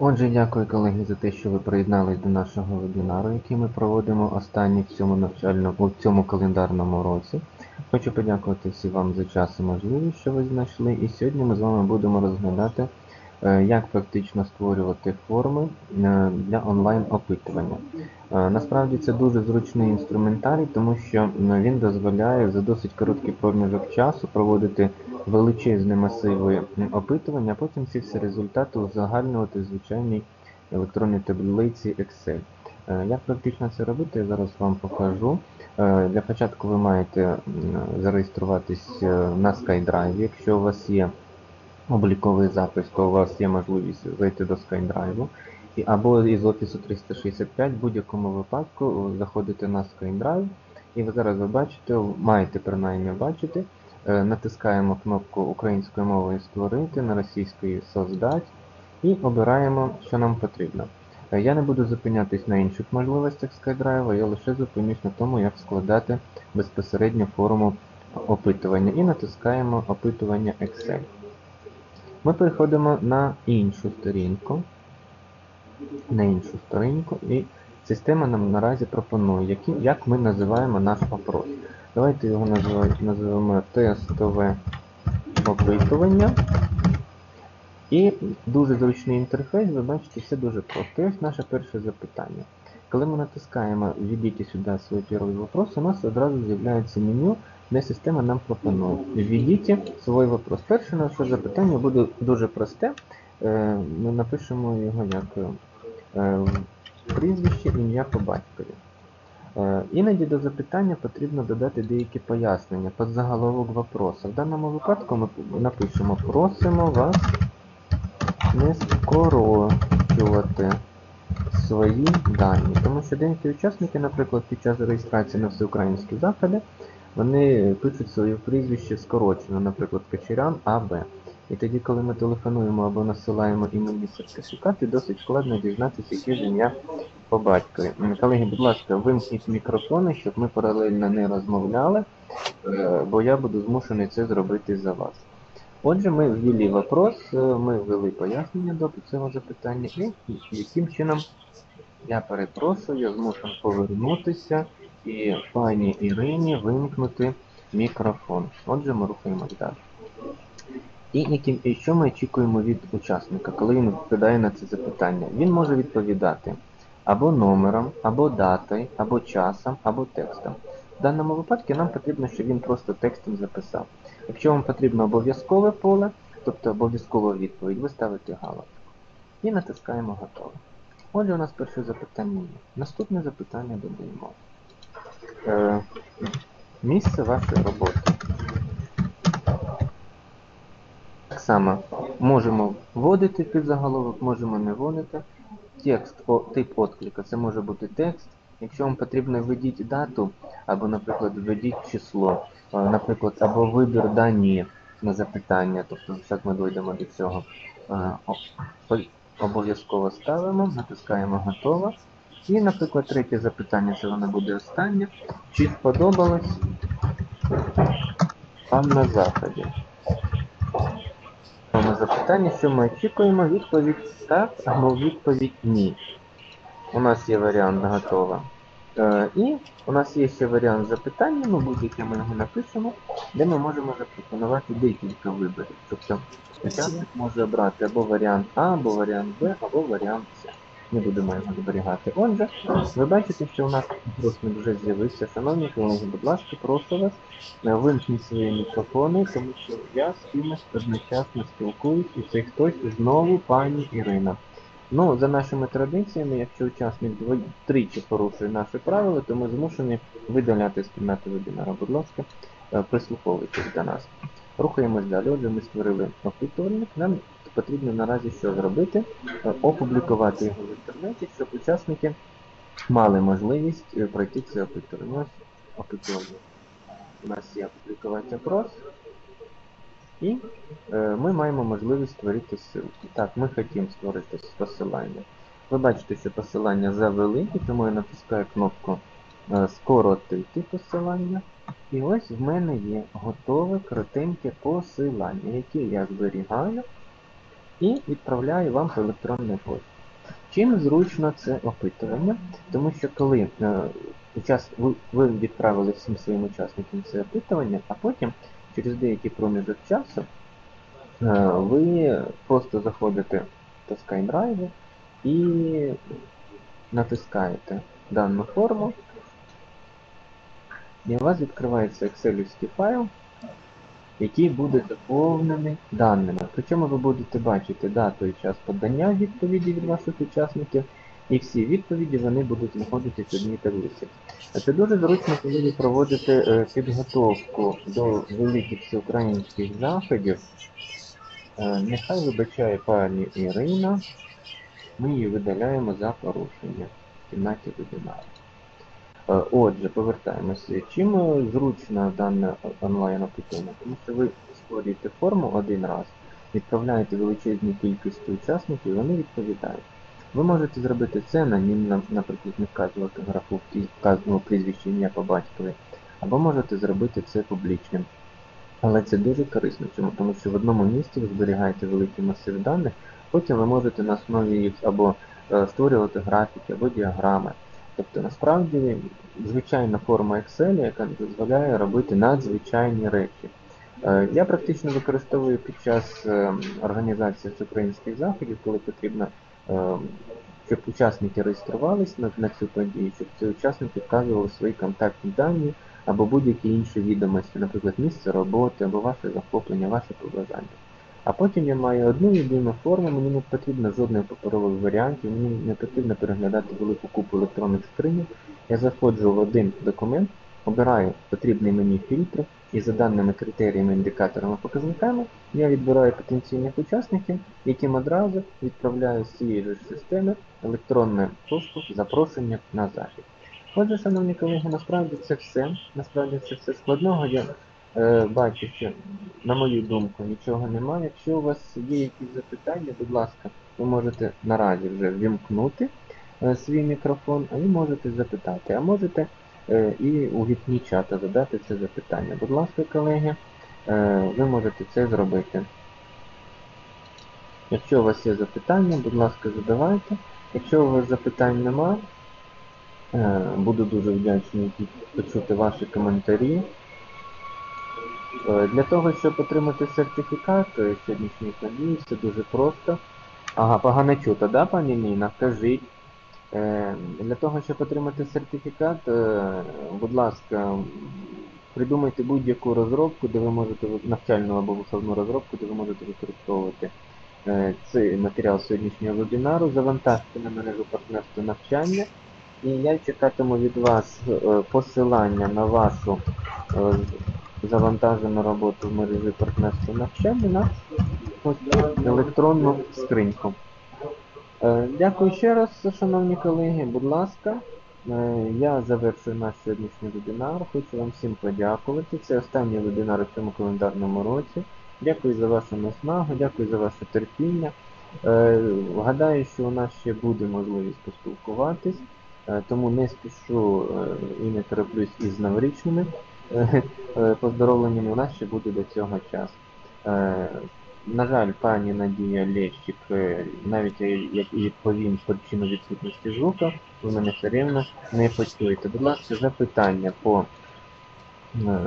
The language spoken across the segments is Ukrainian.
Отже, дякую колеги за те, що ви приєднались до нашого вебінару, який ми проводимо останній в цьому навчальному в цьому календарному році. Хочу подякувати всім вам за час і можливість, що ви знайшли. І сьогодні ми з вами будемо розглядати, як практично створювати форми е, для онлайн-опитування. Е, Насправді це дуже зручний інструментарій, тому що він дозволяє за досить короткий проміжок часу проводити величезні масиви опитування, а потім ці всі результати узагальнювати в звичайній електронній таблиці Excel. Е, Як практично це робити, я зараз вам покажу. Е, Для початку ви маєте зареєструватись е, на SkyDrive. Якщо у вас є обліковий запис, то у вас є можливість зайти до SkyDrive. І або із Office 365 в будь-якому випадку заходите на SkyDrive, і ви зараз бачите, маєте принаймні бачити, е, натискаємо кнопку українською мовою створити, на російської создать і обираємо, що нам потрібно. Е, Я не буду зупинятись на інших можливостях SkyDrive, я лише зупинюсь на тому, як складати безпосередньо форму опитування і натискаємо опитування Excel. Ми переходимо на іншу сторінку. На іншу сторінку, і система нам наразі пропонує, які, як ми називаємо наш опрос. Давайте його називаємо, тестове опитування. І дуже зручний інтерфейс, ви бачите, все дуже просто. Ось наше перше запитання. Коли ми натискаємо «Введіть сюди свій перший вопрос, у нас одразу з'являється меню, де система нам пропонує «Введіть свій вопрос. Перше наше запитання буде дуже просте. Е, Ми напишемо його як е, прізвище, ім'я по батькові. Е, Іноді до запитання потрібно додати деякі пояснення під заголовок вопроса. В даному випадку ми напишемо просимо вас не скорочувати свої дані. Тому що деякі учасники, наприклад, під час реєстрації на всеукраїнські заходи, вони пишуть своє прізвище скорочено, наприклад, Качерян АБ. І тоді, коли ми телефонуємо або насилаємо іменні сертифікати, досить складно дізнатися, яке ж ім'я по батькові. Колеги, будь ласка, вимкніть мікрофони, щоб ми паралельно не розмовляли, е, бо я буду змушений це зробити за вас. Отже, ми ввели вопрос, е, ми ввели пояснення до цього запитання, і яким чином я перепрошую, я змушен повернутися і пані Ірині вимкнути мікрофон. Отже, ми рухаємось далі. І, яким, і що ми очікуємо від учасника, коли він відповідає на це запитання? Він може відповідати або номером, або датою, або часом, або текстом. В даному випадку нам потрібно, щоб він просто текстом записав. Якщо вам потрібно обов'язкове поле, тобто обов'язкова відповідь, ви ставите галочку. І натискаємо готово. Отже, у нас перше запитання є. Наступне запитання додаємо. Е, місце вашої роботи. Так само можемо вводити під заголовок, можемо не вводити. Текст, о, тип отклика, це може бути текст. Якщо вам потрібно введіть дату, або, наприклад, введіть число, наприклад, або вибір дані на запитання, тобто як ми дійдемо до цього, е, обов'язково ставимо, натискаємо готово. І, наприклад, третє запитання, це воно буде останнє. Чи сподобалось вам на заході? Тому запитання, що ми очікуємо, відповідь так або відповідь ні. У нас є варіант готово. Е, і у нас є ще варіант запитання, ну будь-яке ми його напишемо, де ми можемо запропонувати декілька виборів. Тобто учасник може обрати або варіант А, або варіант Б, або варіант С. Не будемо його зберігати. Отже, ви бачите, що у нас розмір вже з'явився. Шановні колеги, будь ласка, прошу вас, е, вимкніть свої мікрофони, тому що я з кимось одночасно спілкуюсь, і це хтось знову пані Ірина. Ну, за нашими традиціями, якщо учасник тричі порушує наші правила, то ми змушені видаляти з кімнати вебінара. Будь ласка, е, прислуховуйтесь до нас. Рухаємось далі. Отже, ми створили опитувальник. Нам потрібно наразі що зробити? Е, Опублікувати його в інтернеті, щоб учасники мали можливість е, пройти це опитування. У нас є опублікувати опрос. І е, ми маємо можливість створити ссылки. Так, ми хотімо створити посилання. Ви бачите, що посилання завелике, тому я натискаю кнопку е, скоротити посилання. І ось в мене є готове коротеньке посилання, яке я зберігаю і відправляю вам по електронній пошті. Чим зручно це опитування? Тому що коли е, ви відправили всім своїм учасникам це опитування, а потім через деякий проміжок часу е, ви просто заходите до SkyDrive і натискаєте дану форму, і у вас відкривається екселівський файл, який буде заповнений даними. Причому ви будете бачити дату і час подання відповіді від ваших учасників, і всі відповіді вони будуть знаходитись в одній таблиці. Це дуже зручно, коли ви проводите е, підготовку до великих всеукраїнських заходів. Е, Нехай вибачає пані Ірина, ми її видаляємо за порушення в кімнаті вебінару. Е, Отже, повертаємося. Чим зручно дане онлайн опитування? Тому що ви створюєте форму один раз, відправляєте величезні кількості учасників, вони відповідають. Ви можете зробити це анонімно, наприклад, не вказувати графу вказаного прізвища ім'я по батькові, або можете зробити це публічним. Але це дуже корисно, чому? Тому що в одному місці ви зберігаєте великий масив даних, потім ви можете на основі їх або е, створювати графіки, або діаграми. Тобто насправді звичайна форма Excel, яка дозволяє робити надзвичайні речі. Е, Я практично використовую під час е, організації українських заходів, коли потрібно, щоб учасники реєструвались на, на цю подію, щоб ці учасники вказували свої контактні дані або будь-які інші відомості, наприклад, місце роботи або ваше захоплення, ваше побажання. А потім я маю одну єдину форму, мені не потрібно жодних паперових варіантів, мені не потрібно переглядати велику купу електронних скринів. Я заходжу в один документ, обираю потрібний мені фільтр, і за даними критеріями, індикаторами, показниками я відбираю потенційних учасників, яким одразу відправляю з цієї ж системи електронне пошту запрошення на захід. Отже, шановні колеги, насправді це все. Насправді це все складного. Я е, бачу, що, на мою думку, нічого немає. Якщо у вас є якісь запитання, будь ласка, ви можете наразі вже вімкнути е, свій мікрофон, а ви можете запитати, а можете і у вікні чата задати це запитання. Будь ласка, колеги, е, ви можете це зробити. Якщо у вас є запитання, будь ласка, задавайте. Якщо у вас запитань немає, Е, Буду дуже вдячний почути ваші коментарі. Е, Для того, щоб отримати сертифікат е, сьогоднішньої події, все дуже просто. Ага, погано чуто, да, пані Ніна? Кажіть. Е, Для того, щоб отримати сертифікат, е, будь ласка, придумайте будь-яку розробку, де ви можете навчальну або виховну розробку, де ви можете використовувати е, цей матеріал сьогоднішнього вебінару, завантажте на мережу партнерства навчання. І я чекатиму від вас посилання на вашу завантажену роботу в мережі партнерства навчання на електронну скриньку. Е, Дякую ще раз, шановні колеги. Будь ласка, е, я завершую наш сьогоднішній вебінар. Хочу вам всім подякувати. Це останній вебінар у цьому календарному році. Дякую за вашу наснагу, дякую за ваше терпіння. Е, Гадаю, що у нас ще буде можливість поспілкуватись. Тому не спішу і не тороплюсь із новорічними поздоровленнями. У нас ще буде до цього час. На жаль, пані Надія Лещик, е, навіть як і відповім причину відсутності звука, ви мене все рівно не почуєте. Будь ласка, запитання по е,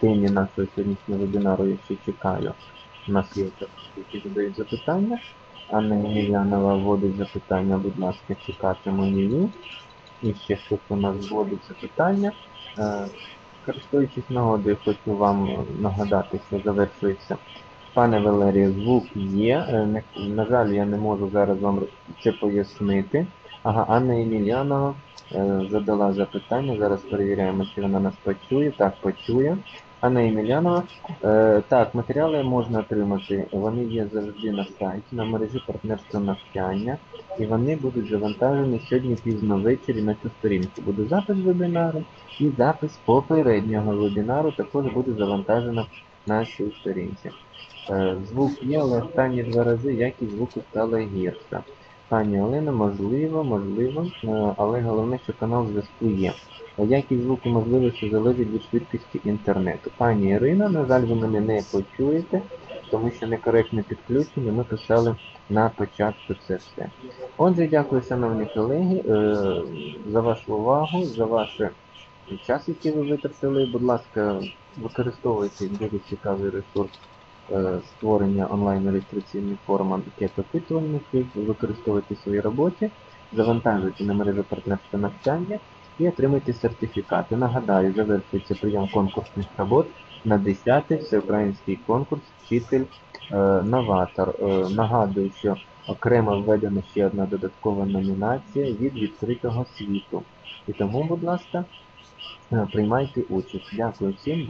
темі нашого сьогоднішнього вебінару я ще чекаю. У нас є які задають запитання. Анна Ємельянова вводить запитання, будь ласка, чекатиму її. І ще хтось у нас вводить запитання. Е, Користуючись нагодою, хочу вам нагадати, що завершується. Пане Валерію, звук є. Е, На жаль, я не можу зараз вам це пояснити. Ага, Анна Ємельянова е, задала запитання. Зараз перевіряємо, чи вона нас почує. Так, почує. Анна Ємельянова. Е, так, матеріали можна отримати. Вони є завжди на сайті, на мережі партнерства навчання, і вони будуть завантажені сьогодні пізно ввечері на цю сторінку. Буде запис вебінару і запис попереднього вебінару також буде завантажено на цій сторінці. Е, звук є, але останні два рази якість звуку стала гірша. Пані Олена, можливо, можливо, е, але головне, що канал зв'язку є. Якість звуку можливості залежить від швидкості інтернету. Пані Ірина, на жаль, ви мене не почуєте, тому що некоректне підключення ми писали на початку це все. Отже, дякую, шановні колеги, е, за вашу увагу, за ваш час, який ви витратили. Будь ласка, використовуйте дуже цікавий ресурс е, створення онлайн-реєстраційних форм анкет опитувальників, використовуйте в своїй роботі, завантажуйте на мережу партнерства навчання і отримуйте сертифікати. Нагадаю, завершується прийом конкурсних робот на 10-й всеукраїнський конкурс Вчитель е, новатор. Е, нагадую, що окремо введена ще одна додаткова номінація від відкритого світу. І тому, будь ласка, е, приймайте участь. Дякую всім,